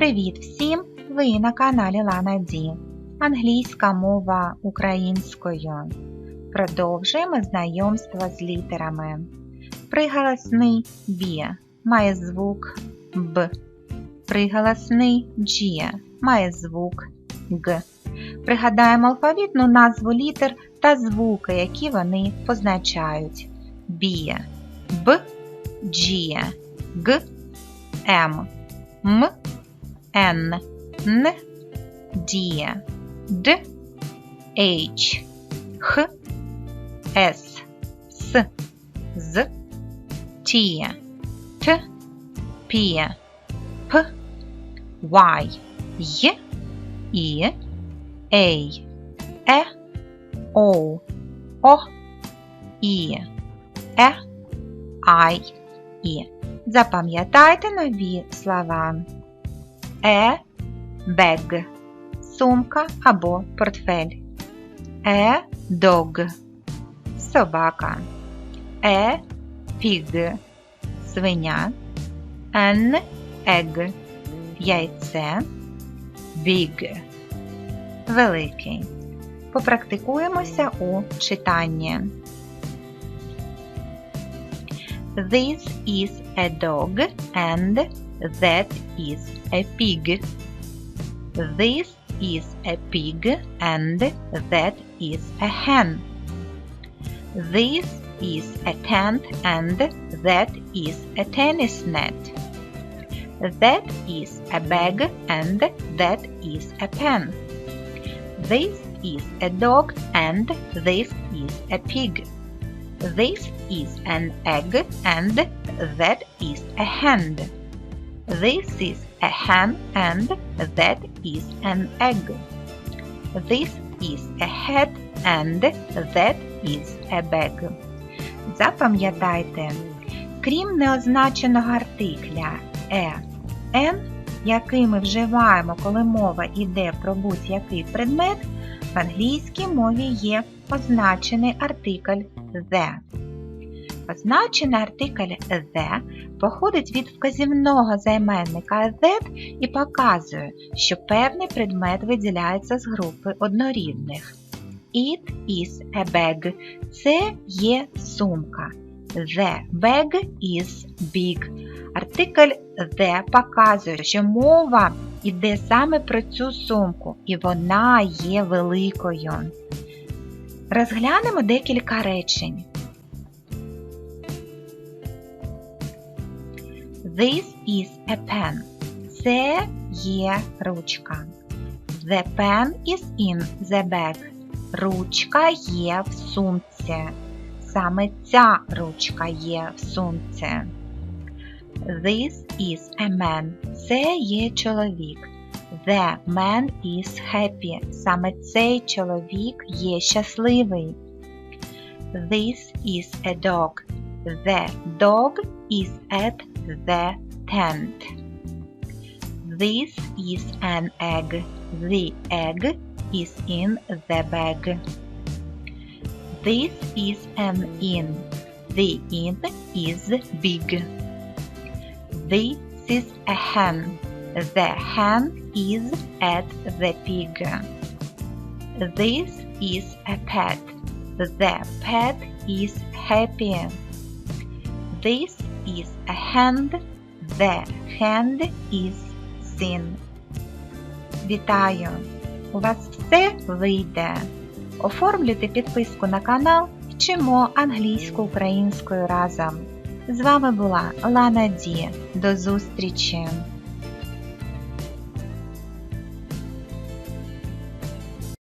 Привіт всім! Ви на каналі Лана Ді. Англійська мова українською. Продовжуємо знайомство з літерами. Приголосний Б має звук Б. Приголосний G має звук Г. Пригадаємо алфавітну назву літер та звуки, які вони позначають. Б, Б, Г, М, М, Н, Н, Д, Д, H, Х, С, С, З, Т, Т, П, П, Y, Й, І, А, Е, О, О, І, Е, Ай, І. Запам'ятайте нові слова. Е, бег, сумка або портфель. Е, дог, собака. Е, піг, свиня. Н, ег, яйце. Біг, великий. Попрактикуємося у читанні. This is a dog and that is a pig. This is a pig and that is a hen. This is a tent and that is a tennis net. That is a bag and that is a pen. This is a dog and this is a pig. This is an egg and that is a hen. This is a hen and that is an egg. This is a hat and that is a bag. Запам'ятайте, крім неозначеного артикля е, н, який ми вживаємо, коли мова йде про будь-який предмет, в англійській мові є означений артикль the. Означений артикль the походить від вказівного займенника that і показує, що певний предмет виділяється з групи однорідних. It is a bag. Це є сумка. The bag is big. Артикль the показує, що мова йде саме про цю сумку, і вона є великою. Розглянемо декілька речень. This is a pen. Це є ручка. The pen is in the bag. Ручка є в сумці. Саме ця ручка є в сумці. This is a man. Це є чоловік. The man is happy. Саме цей чоловік є щасливий. This is a dog. The dog is at the tent. This is an egg. The egg is in the bag. This is an inn. The inn is big. This is a hen. The hen is at the pig. This is a pet. The pet is happy. This is a hand. The hand is thin. Вітаю! У вас все вийде. Оформлюйте підписку на канал Вчимо англійську українською разом. З вами була Лана Ді. До зустрічі!